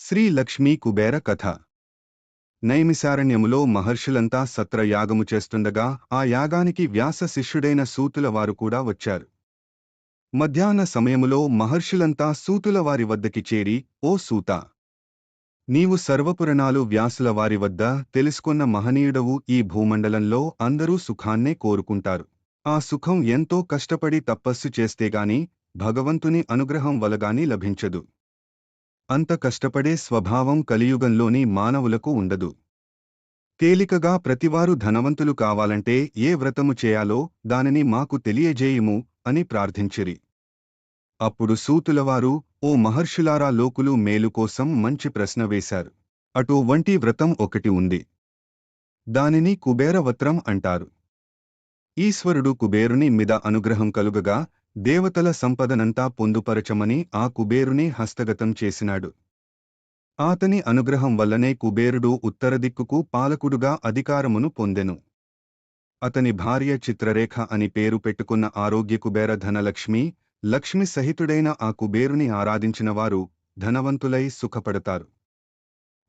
శ్రీ లక్ష్మీ కుబేర కథ. నైమిసారణ్యములో మహర్షులంతా సత్ర యాగము చేస్తుండగా ఆ యాగానికి వ్యాస శిష్యుడైన సూతుల వారు కూడా వచ్చారు. మధ్యాహ్న సమయములో మహర్షులంతా సూతుల వారి వద్దకి చేరి ఓ సూత! నీవు సర్వపురణాలు వ్యాసుల వారి వద్ద తెలుసుకున్న మహనీయుడవు ఈ భూమండలంలో అందరూ సుఖాన్నే కోరుకుంటారు. ఆ సుఖం ఎంతో కష్టపడి తపస్సు చేస్తేగాని భగవంతుని అనుగ్రహం వలగాని లభించదు. అంత కష్టపడే స్వభావం కలియుగంలోని మానవులకు ఉండదు. తేలికగా ప్రతివారు ధనవంతులు కావాలంటే ఏ వ్రతము చేయాలో దానిని మాకు తెలియజేయుము అని ప్రార్థించిరి. అప్పుడు సూతులవారు ఓ మహర్షులారా లోకులు మేలు కోసం మంచి ప్రశ్న వేశారు. అటు వంటి వ్రతం ఒకటి ఉంది. దానిని కుబేరవత్రం అంటారు. ఈశ్వరుడు కుబేరుని మీద అనుగ్రహం కలుగగా దేవతల సంపదనంతా పొందుపరచమని ఆ కుబేరుని హస్తగతం చేసినాడు. ఆతని అనుగ్రహం వల్లనే కుబేరుడు ఉత్తరదిక్కుకు పాలకుడుగా అధికారమును పొందెను. అతని భార్య చిత్రరేఖ అని పేరు పెట్టుకున్న ఆరోగ్య కుబేర ధనలక్ష్మి లక్ష్మి సహితుడైన ఆ కుబేరుని ఆరాధించినవారు ధనవంతులై సుఖపడతారు.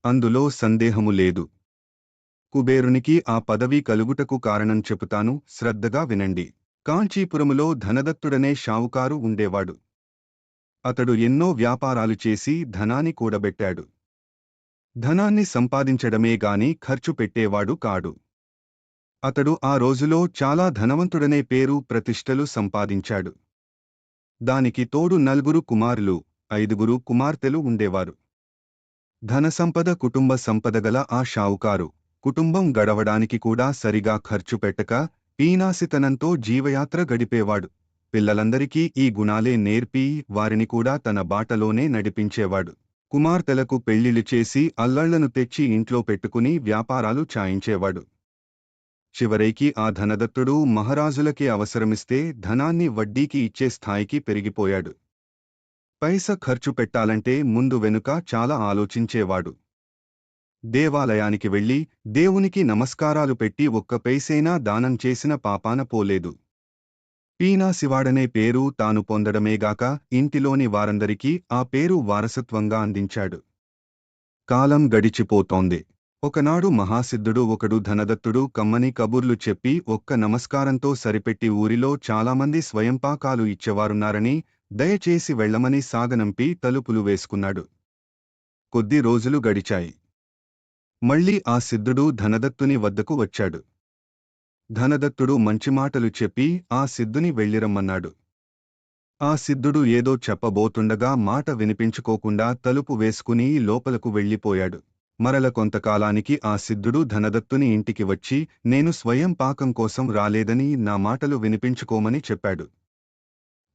అందులో సందేహము లేదు. కుబేరునికి ఆ పదవి కలుగుటకు కారణం చెబుతాను శ్రద్ధగా వినండి. కాంచీపురములో ధనదత్తుడనే షావుకారు ఉండేవాడు. అతడు ఎన్నో వ్యాపారాలు చేసి ధనాన్ని కూడబెట్టాడు. ధనాన్ని సంపాదించడమే గాని ఖర్చు పెట్టేవాడు కాడు. అతడు ఆ రోజులో చాలా ధనవంతుడనే పేరు ప్రతిష్టలు సంపాదించాడు. దానికి తోడు నలుగురు కుమారులు ఐదుగురు కుమార్తెలు ఉండేవారు. ధనసంపద కుటుంబ సంపదగల ఆ షావుకారు కుటుంబం గడవడానికి కూడా సరిగా ఖర్చు పెట్టక పీనాసితనంతో జీవయాత్ర గడిపేవాడు. పిల్లలందరికీ ఈ గుణాలే నేర్పి వారిని కూడా తన బాటలోనే నడిపించేవాడు. కుమార్తెలకు పెళ్ళిళ్ళు చేసి అల్లళ్ళను తెచ్చి ఇంట్లో పెట్టుకుని వ్యాపారాలు చాయించేవాడు. చివరికి ఆ ధనదత్తుడు మహారాజులకి అవసరమిస్తే ధనాన్ని వడ్డీకి ఇచ్చే స్థాయికి పెరిగిపోయాడు. పైస ఖర్చు పెట్టాలంటే ముందు వెనుక చాలా ఆలోచించేవాడు. దేవాలయానికి వెళ్ళి దేవునికి నమస్కారాలు పెట్టి ఒక్క పైసైనా దానం చేసిన పాపాన పోలేదు. పీనా శివాడనే పేరు తాను పొందడమేగాక ఇంటిలోని వారందరికీ ఆ పేరు వారసత్వంగా అందించాడు. కాలం గడిచిపోతోంది. ఒకనాడు మహాసిద్ధుడు ఒకడు ధనదత్తుడు కమ్మని కబుర్లు చెప్పి ఒక్క నమస్కారంతో సరిపెట్టి ఊరిలో చాలామంది స్వయంపాకాలు ఇచ్చేవారున్నారని దయచేసి వెళ్ళమని సాగనంపి తలుపులు వేసుకున్నాడు. కొద్ది రోజులు గడిచాయి. మళ్ళీ ఆ సిద్ధుడు ధనదత్తుని వద్దకు వచ్చాడు. ధనదత్తుడు మంచి మాటలు చెప్పి ఆ సిద్ధుని వెళ్ళిరమ్మన్నాడు. ఆ సిద్ధుడు ఏదో చెప్పబోతుండగా మాట వినిపించుకోకుండా తలుపు వేసుకుని లోపలకు వెళ్ళిపోయాడు. మరల కొంతకాలానికి ఆ సిద్ధుడు ధనదత్తుని ఇంటికి వచ్చి నేను స్వయం పాకం కోసం రాలేదని నా మాటలు వినిపించుకోమని చెప్పాడు.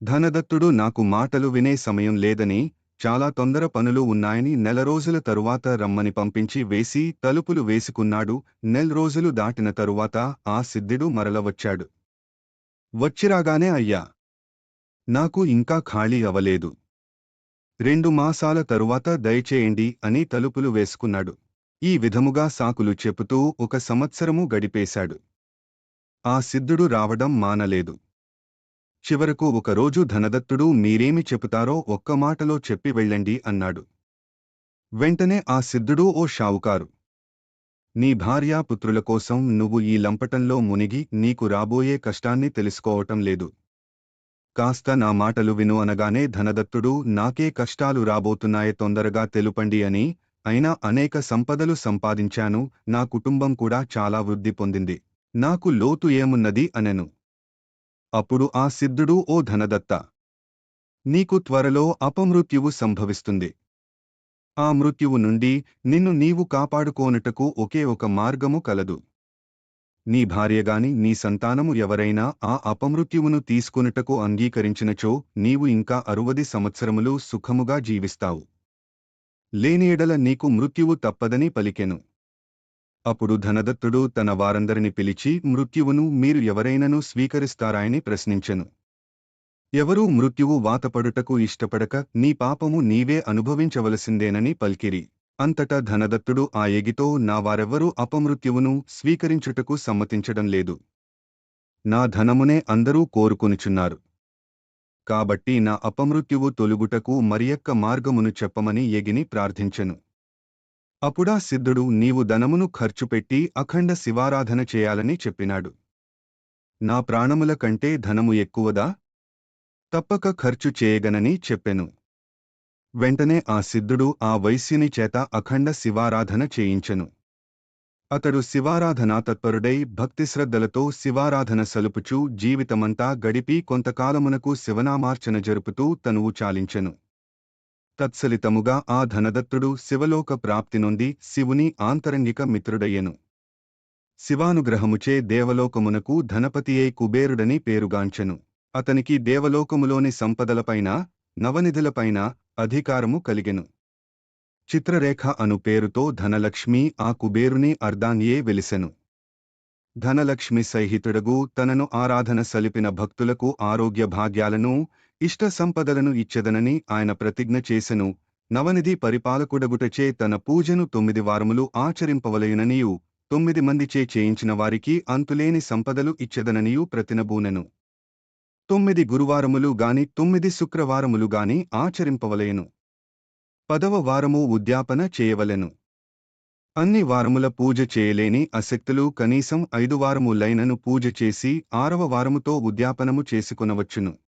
ధనదత్తుడు నాకు మాటలు వినే సమయం లేదని చాలా తొందర పనులు ఉన్నాయని నెల రోజుల తరువాత రమ్మని పంపించి వేసి తలుపులు వేసుకున్నాడు. నెల రోజులు దాటిన తరువాత ఆ సిద్ధుడు మరల వచ్చాడు వచ్చిరాగానే అయ్యా నాకు ఇంకా ఖాళీ అవలేదు. రెండు మాసాల తరువాత దయచేయండి అని తలుపులు వేసుకున్నాడు. ఈ విధముగా సాకులు చెబుతూ ఒక సంవత్సరము గడిపేశాడు. ఆ సిద్ధుడు రావడం మానలేదు. చివరకు ఒకరోజు ధనదత్తుడు మీరేమి చెబుతారో ఒక్క మాటలో చెప్పి వెళ్ళండి అన్నాడు. వెంటనే ఆ సిద్ధుడు ఓ షావుకారు. నీ భార్యాపుత్రుల కోసం నువ్వు ఈ లంపటంలో మునిగి నీకు రాబోయే కష్టాన్ని తెలుసుకోవటం లేదు. కాస్త నా మాటలు విను అనగానే ధనదత్తుడు నాకే కష్టాలు రాబోతున్నాయే తొందరగా తెలుపండి అని అయినా అనేక సంపదలు సంపాదించాను నా కుటుంబం కూడా చాలా వృద్ధి పొందింది నాకు లోతు ఏమున్నది అనెను. అప్పుడు ఆ సిద్ధుడు ఓ ధనదత్త నీకు త్వరలో అపమృత్యువు సంభవిస్తుంది. ఆ మృత్యువు నుండి నిన్ను నీవు కాపాడుకోనుటకు ఒకే ఒక మార్గము కలదు. నీ భార్యగాని నీ సంతానము ఎవరైనా ఆ అపమృత్యువును తీసుకొనుటకు అంగీకరించినచో నీవు ఇంకా అరువది సంవత్సరములు సుఖముగా జీవిస్తావు. లేనియడల నీకు మృత్యువు తప్పదని పలికెను. అప్పుడు ధనదత్తుడు తన వారందరిని పిలిచి మృత్యువును మీరు ఎవరైనను స్వీకరిస్తారాయని ప్రశ్నించెను. ఎవరూ మృత్యువు వాతపడుటకు ఇష్టపడక నీ పాపము నీవే అనుభవించవలసిందేనని పల్కిరి. అంతటా ధనదత్తుడు ఆ ఎగితో నా వారెవ్వరూ అపమృత్యువును స్వీకరించుటకు సమ్మతించడం లేదు. నా ధనమునే అందరూ కోరుకొనుచున్నారు. కాబట్టి నా అపమృత్యువు తొలుగుటకు మరియక్క మార్గమును చెప్పమని ఎగిని ప్రార్థించెను. అప్పుడా సిద్ధుడు నీవు ధనమును ఖర్చుపెట్టి అఖండ శివారాధన చేయాలని చెప్పినాడు. నా ప్రాణముల కంటే ధనము ఎక్కువదా? తప్పక ఖర్చు చేయగనని చెప్పెను. వెంటనే ఆ సిద్ధుడు ఆ వైశ్యుని చేత అఖండ శివారాధన చేయించెను. అతడు శివారాధనా తత్పరుడై భక్తిశ్రద్ధలతో శివారాధన సలుపుచూ జీవితమంతా గడిపి కొంతకాలమునకు శివనామార్చన జరుపుతూ తనువు చాలించెను. తత్సలితముగా ఆ ధనదత్తుడు శివలోక ప్రాప్తి నొంది శివుని ఆంతరంగిక మిత్రుడయ్యెను. శివానుగ్రహముచే దేవలోకమునకు ధనపతియే కుబేరుడని పేరుగాంచెను. అతనికి దేవలోకములోని సంపదలపైన నవనిధులపైన అధికారము కలిగెను. చిత్రరేఖ అను పేరుతో ధనలక్ష్మి ఆ కుబేరుని అర్ధాన్యే వెలిసెను. ధనలక్ష్మి సహితుడగు తనను ఆరాధన సలిపిన భక్తులకు ఆరోగ్య భాగ్యాలను ఇష్ట సంపదలను ఇచ్చెదనని ఆయన ప్రతిజ్ఞ చేసెను. నవనిధి పరిపాలకుడగుటచే తన పూజను తొమ్మిది వారములు ఆచరింపవలయుననియు తొమ్మిది మందిచే చేయించిన వారికి అంతులేని సంపదలు ఇచ్చెదననియు ప్రతినబూనెను. తొమ్మిది గురువారములు గాని తొమ్మిది శుక్రవారములు గాని ఆచరింపవలయను పదవ వారము ఉద్యాపన చేయవలెను. అన్ని వారముల పూజ చేయలేని అశక్తులు కనీసం ఐదు వారములైనను పూజ చేసి ఆరవ వారముతో ఉద్యాపనము చేసుకొనవచ్చును.